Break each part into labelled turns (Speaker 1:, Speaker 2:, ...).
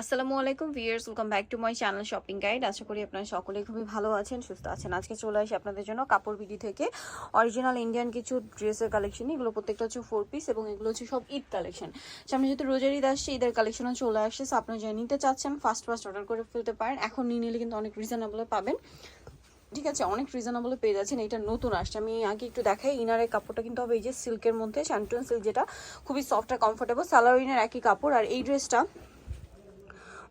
Speaker 1: আসসালামু আলাইকুম viewers welcome back to my channel shopping guide. আশা করি আপনারা সকলে খুবই ভালো আছেন, সুস্থ আছেন। আজকে চলে আসি আপনাদের জন্য কাপড় বিডি থেকে। অরিজিনাল ইন্ডিয়ান কিছু ড্রেসের কালেকশন এগুলো প্রত্যেকটা হচ্ছে ফোর পিস এবং এগুলো হচ্ছে সব ঈদ কালেকশন সামনে যেহেতু রোজার ঈদ আসছে, ঈদের কালেকশনও চলে আসছে সো আপনারা যারা নিতে চাচ্ছেন ফার্স্ট ফার্স্ট অর্ডার করে ফেলতে পারেন। এখন নিয়ে নিলে কিন্তু অনেক রিজনেবলে পাবেন। ঠিক আছে, অনেক রিজনেবলে পেয়ে যাচ্ছেন এটা নতুন আসছে। আমি আগে একটু দেখাই, ইনারের কাপড়টা কিন্তু হবে এই যে সিল্কের মধ্যে শ্যান্টন সিল্ক যেটা খুবই সফট আর কমফোর্টেবল সালোয়ার ইনার একই কাপড়। আর এই ড্রেসটা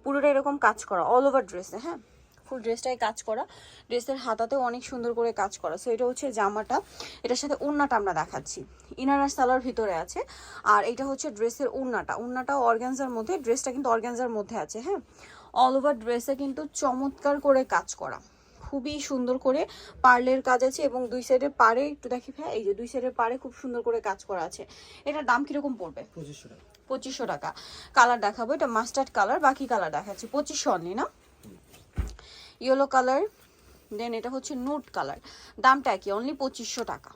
Speaker 1: পুরোটা এরকম কাজ করা অল ওভার ড্রেসে হ্যাঁ? ফুল ড্রেসটাই কাজ করা। ড্রেসের হাতাতে অনেক সুন্দর করে কাজ করা। সো এটা হচ্ছে জামাটা। এটার সাথে ওড়নাটা আমরা দেখাচ্ছি। ইনার আর ভিতরে আছে। আর এটা হচ্ছে ড্রেসের ওড়নাটা ওড়নাটাও অর্গ্যানজার মধ্যে ড্রেসটা কিন্তু অর্গ্যানজার মধ্যে আছে হ্যাঁ? অল ওভার ড্রেসে কিন্তু চমৎকার করে কাজ করা। খুবই সুন্দর করে পার্লের কাজ আছে এবং দুই সাইডের পাড়ে একটু দেখি ভাই এই যে দুই সাইডের পাড়ে খুব সুন্দর করে কাজ করা আছে। এটার দাম কীরকম পড়বে?
Speaker 2: পঁচিশশো টাকা।
Speaker 1: পঁচিশশো টাকা। কালার দেখাবো এটা মাস্টার্ড কালার বাকি কালার দেখাচ্ছি। পঁচিশশো অনলি না? ইয়েলো কালার দেন এটা হচ্ছে নুট কালার দামটা কি অনলি পঁচিশশো টাকা।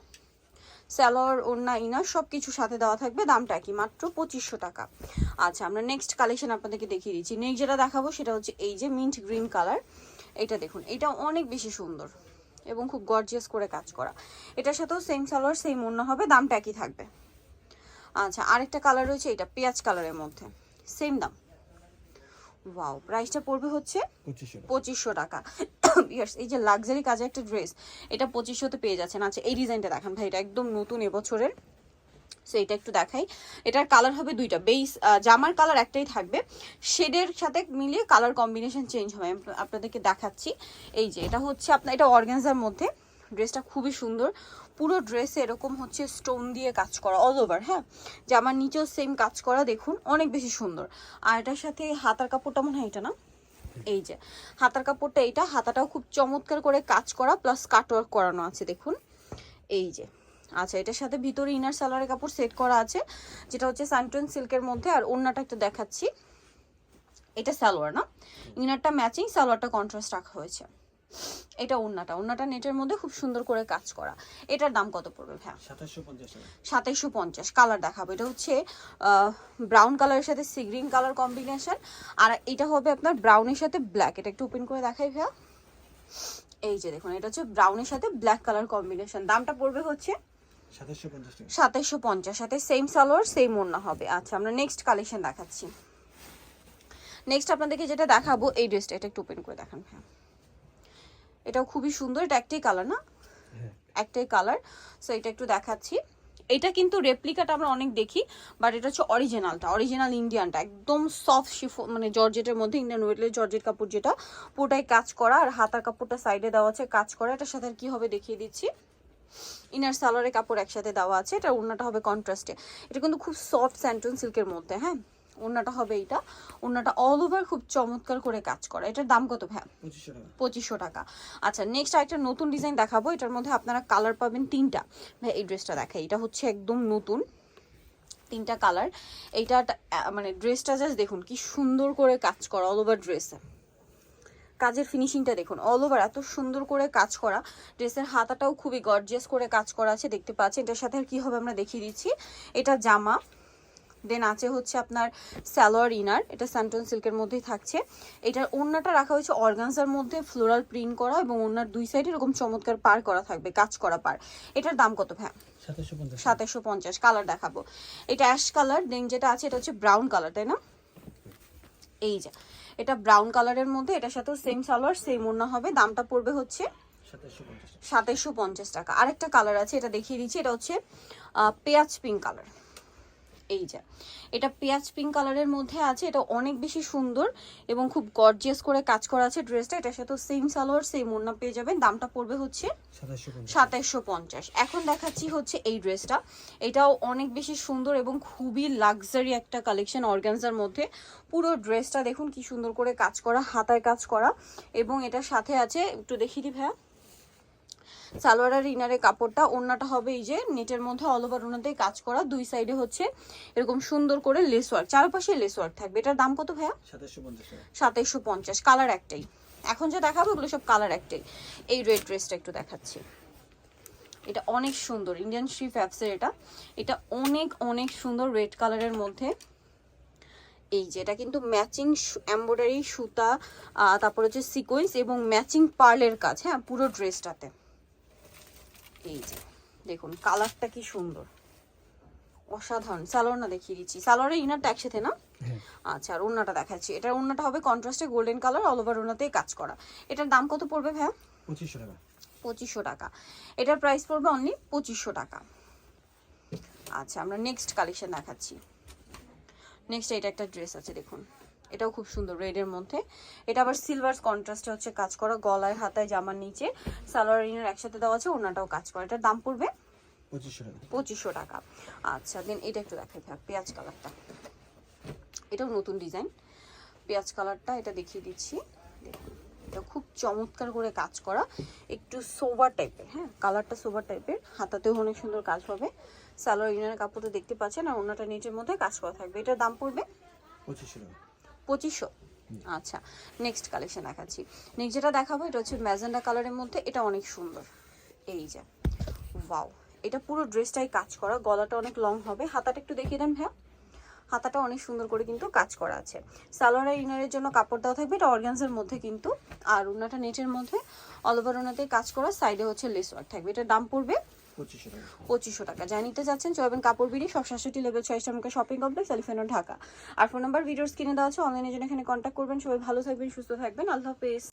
Speaker 1: স্যালোয়ার ওড়না ইনা সব কিছু সাথে দেওয়া থাকবে দামটা কি মাত্র পঁচিশশো টাকা। আচ্ছা আমরা নেক্সট কালেকশন আপনাদেরকে দেখিয়ে দিচ্ছি। নেক্সট যেটা দেখাবো সেটা হচ্ছে এই যে মিন্ট গ্রিন কালার এটা দেখুন এটা অনেক বেশি সুন্দর এবং খুব গর্জিয়াস করে কাজ করা। এটার সাথেও সেম সালোয়ার সেম ওড়না হবে দামটা একই থাকবে। আচ্ছা আরেকটা কালার রয়েছে এটা পেঁয়াজ কালারের মধ্যে সেম দাম। ওয়াও প্রাইসটা পড়বে হচ্ছে
Speaker 2: পঁচিশশো টাকা।
Speaker 1: Yes, এই যে লাক্সারি কাজে একটা ড্রেস এটা পঁচিশশোতে পেয়ে যাচ্ছেন। আচ্ছা এই ডিজাইনটা দেখান ভাই এটা একদম নতুন এবছরের সো এটা একটু দেখাই। এটার কালার হবে দুইটা। বেস জামার কালার একটাই থাকবে। শেডের সাথে মিলিয়ে কালার কম্বিনেশন চেঞ্জ হবে। আপনাদেরকে দেখাচ্ছি। এই যে, এটা হচ্ছে আপনার, এটা অর্গানজার মধ্যে। ড্রেসটা খুবই সুন্দর। পুরো ড্রেসে এরকম হচ্ছে স্টোন দিয়ে কাজ করা অল ওভার হ্যাঁ? জামার নিচেও সেম কাজ করা, দেখুন, অনেক বেশি সুন্দর। আর এটার সাথে হাতার কাপড়টা মনে হয় এটা না? এই যে, হাতার কাপড়টা এইটা হাতাটাও খুব চমৎকার করে কাজ করা প্লাস কাটওয়ার্ক করানো আছে, দেখুন। এই যে আচ্ছা এটার সাথে ভিতরে ইনার সালোয়ারের কাপড় সেট করা আছে যেটা হচ্ছে সানটন সিল্কের মধ্যে আর ওড়নাটা একটু দেখাচ্ছি। এটা সালোয়ার না? ইনারটা ম্যাচিং সালোয়ারটা কন্ট্রাস্ট রাখা হয়েছে। এটা ওড়নাটা। ওড়নাটা নেটের মধ্যে খুব সুন্দর করে কাজ করা। এটার দাম কত পড়বে
Speaker 2: টাকা।
Speaker 1: সাতাইশশো পঞ্চাশ। কালার দেখাবো। এটা হচ্ছে ব্রাউন কালারের সাথে সি গ্রিন কালার কম্বিনেশন আর এটা হবে আপনার ব্রাউনের সাথে ব্ল্যাক এটা একটু ওপেন করে দেখাই ভাইয়া। এই যে দেখুন এটা হচ্ছে ব্রাউনের সাথে ব্ল্যাক কালার কম্বিনেশন দামটা পড়বে হচ্ছে
Speaker 2: পঞ্চাশ
Speaker 1: সাথে সেম সালোয়ার সেম ওড়না হবে। আচ্ছা আমরা নেক্সট কালেকশন দেখাচ্ছি। নেক্সট আপনাদেরকে যেটা দেখাবো এই ড্রেসটা এটা একটু ওপেন করে দেখান ভাইয়া। এটাও খুবই সুন্দর এটা একটাই কালার না?
Speaker 2: হ্যাঁ।
Speaker 1: একটাই কালার সো এটা একটু দেখাচ্ছি। এটা কিন্তু রেপ্লিকাটা আমরা অনেক দেখি বাট এটা হচ্ছে অরিজিনালটা অরিজিনাল ইন্ডিয়ানটা একদম সফট শিফো মানে জর্জেটের মধ্যে ইন্ডিয়ান ওয়েটলের জর্জেট কাপড় যেটা পুরোটাই কাজ করা আর হাতার কাপড়টা সাইডে দেওয়া আছে কাজ করা। এটার সাথে আর কি হবে দেখিয়ে দিচ্ছি। ইনার সালোয়ারের কাপড় একসাথে দেওয়া আছে এটা ওড়নাটা হবে কন্ট্রাস্টে এটা কিন্তু খুব সফট স্যান্টন সিল্কের মধ্যে হ্যাঁ? ওড়নাটা হবে এইটা। ওড়নাটা অল ওভার খুব চমৎকার করে কাজ করা। এটার দাম কত ভ্যা
Speaker 2: পঁচিশশো টাকা।
Speaker 1: আচ্ছা নেক্সট আরেকটা নতুন ডিজাইন দেখাবো। এটার মধ্যে আপনারা কালার পাবেন তিনটা। ভাই এই ড্রেসটা দেখাই এটা হচ্ছে একদম নতুন। তিনটা কালার এইটা মানে ড্রেসটা জাস্ট দেখুন কি সুন্দর করে কাজ করা অল ওভার ড্রেসে কাজের ফিনিশিংটা দেখুন। অল ওভার এত সুন্দর করে কাজ করা। ড্রেসের হাতাটাও খুবই গর্জিয়াস করে কাজ করা আছে দেখতে পাচ্ছেন। এটার সাথে আর কি হবে আমরা দেখিয়ে দিচ্ছি। এটা জামা। দেন আছে হচ্ছে আপনার স্যালোয়ার ইনার। এটা স্যান্টন সিল্কের মধ্যেই থাকছে। এটার ওড়নাটা রাখা হয়েছে অর্গানজার মধ্যে ফ্লোরাল প্রিন্ট করা এবং ওড়নার দুই সাইডে এরকম চমৎকার পার করা থাকবে কাজ করা পার। এটার দাম কত
Speaker 2: টাকা
Speaker 1: সাতাশশো পঞ্চাশ। কালার দেখাবো। এটা অ্যাশ কালার দেন যেটা আছে এটা হচ্ছে ব্রাউন কালার তাই না? এই যে। এটা ব্রাউন কালারের মধ্যে এটার সাথেও সেম সালোয়ার সেম ওড়না হবে। দামটা পড়বে হচ্ছে
Speaker 2: সাতাশশো পঞ্চাশ টাকা।
Speaker 1: আরেকটা কালার আছে এটা দেখিয়ে দিচ্ছি। এটা হচ্ছে পেঁয়াজ পিঙ্ক কালার এই যে এটা পেঁয়াজ পিঙ্ক কালারের মধ্যে আছে এটা অনেক বেশি সুন্দর এবং খুব গর্জিয়াস করে কাজ করা আছে ড্রেসটা এটার সাথে সেম সালোয়ার সেম ওড়না পেয়ে যাবেন দামটা পড়বে হচ্ছে
Speaker 2: সাতাশশো পঞ্চাশ।
Speaker 1: সাতাইশশো পঞ্চাশ। এখন দেখাচ্ছি হচ্ছে এই ড্রেসটা এটাও অনেক বেশি সুন্দর এবং খুবই লাক্সারি একটা কালেকশন অর্গানজার মধ্যে। পুরো ড্রেসটা দেখুন কি সুন্দর করে কাজ করা হাতায় কাজ করা এবং এটার সাথে আছে একটু দেখিয়ে দি ভাইয়া। সালোয়ার আর ইনারের কাপড়টা ওড়নাটা হবে এই যে নেটের মধ্যে অল ওভার ওনাতেই কাজ করা দুই সাইডে হচ্ছে এরকম সুন্দর করে লেস ওয়ার্ক চারপাশে লেস ওয়ার্ক থাকবে। এটার দাম কত ভাইয়া?
Speaker 2: সাতাশশো পঞ্চাশ
Speaker 1: কালার একটাই। এখন যে দেখাবো এগুলো সব কালার একটাই। এই রেড ড্রেসটা একটু দেখাচ্ছি। এটা অনেক সুন্দর ইন্ডিয়ান শ্রী ফ্যাপসের এটা। এটা অনেক অনেক সুন্দর রেড কালারের মধ্যে। এই যে এটা কিন্তু ম্যাচিং এমব্রয়ডারি সুতা তারপর হচ্ছে সিকোয়েন্স এবং ম্যাচিং পার্লের কাজ হ্যাঁ পুরো ড্রেসটাতে এই যে দেখুন কালারটা কি সুন্দর। অসাধারণ। সালোয়ার না দেখিয়ে দিচ্ছি। সালোয়ারের ইনারটা একসাথে না?
Speaker 2: হ্যাঁ।
Speaker 1: আচ্ছা আর ওড়নাটা দেখাচ্ছি। এটার ওড়নাটা হবে কন্ট্রাস্টে গোল্ডেন কালার অল ওভার ওড়নাতেই কাজ করা। এটার দাম কত পড়বে ভাইয়া?
Speaker 2: পঁচিশশো টাকা।
Speaker 1: পঁচিশশো টাকা। এটার প্রাইস পড়বে অনলি পঁচিশশো টাকা। আচ্ছা আমরা নেক্সট কালেকশন দেখাচ্ছি। নেক্সট এটা একটা ড্রেস আছে দেখুন। এটাও খুব সুন্দর রেডের মধ্যে। এটা আবার সিলভার কন্ট্রাস্টে হচ্ছে কাজ করা গলায় হাতায় জামার নিচে। সালোয়ার ইনার একসাথে দেওয়া আছে ওনাটাও কাজ করা। এটার দাম পড়বে
Speaker 2: পঁচিশশো টাকা।
Speaker 1: আচ্ছা দেন এটা একটু দেখাই থাক পেঁয়াজ কালারটা। এটাও নতুন ডিজাইন পেঁয়াজ কালারটা এটা দেখিয়ে দিচ্ছি। এটা খুব চমৎকার করে কাজ করা। একটু সোভার টাইপের হ্যাঁ কালারটা সোভার টাইপের হাতাতেও অনেক সুন্দর কাজ হবে। সালোয়ার ইনারের কাপড়টা দেখতে পাচ্ছেন আর ওনাটা নিচের মধ্যে কাজ করা থাকবে। এটার দাম পড়বে
Speaker 2: পঁচিশশো টাকা।
Speaker 1: পঁচিশশো। আচ্ছা নেক্সট কালেকশন দেখাচ্ছি। নেক্সট যেটা দেখাবো, এটা হচ্ছে ম্যাজেন্ডা কালারের মধ্যে, এটা অনেক সুন্দর। এই যে ওয়াও এটা পুরো ড্রেসটাই কাজ করা, গলাটা অনেক লং হবে। হাতাটা একটু দেখিয়ে দেন হ্যাঁ হাতাটা অনেক সুন্দর করে কিন্তু কাজ করা আছে। সালোয়ার ইনারের জন্য কাপড় দেওয়া থাকবে, এটা অর্গানসের মধ্যে কিন্তু। আর উনাটা নেটের মধ্যে অল ওভার ওনাতে কাজ করা সাইডে হচ্ছে লেস ওয়ার্ক থাকবে। এটা দাম পড়বে
Speaker 2: পঁচিশশো টাকা।
Speaker 1: টাকা। যা নিতে যাচ্ছেন চলবেন কাপড় বিড়ি, সব সাতষট্টি লেভেল ছয় শ্রমিকের শপিং কমপ্লেক্স এলিফেনো ঢাকা আর ফোন নাম্বার ভিডিওস কিনে দেওয়া আছে অনলাইনে জন্য এখানে কন্ট্যাক্ট করবেন। সবাই ভালো থাকবেন, সুস্থ থাকবেন। আল্লাহ হাফেজ।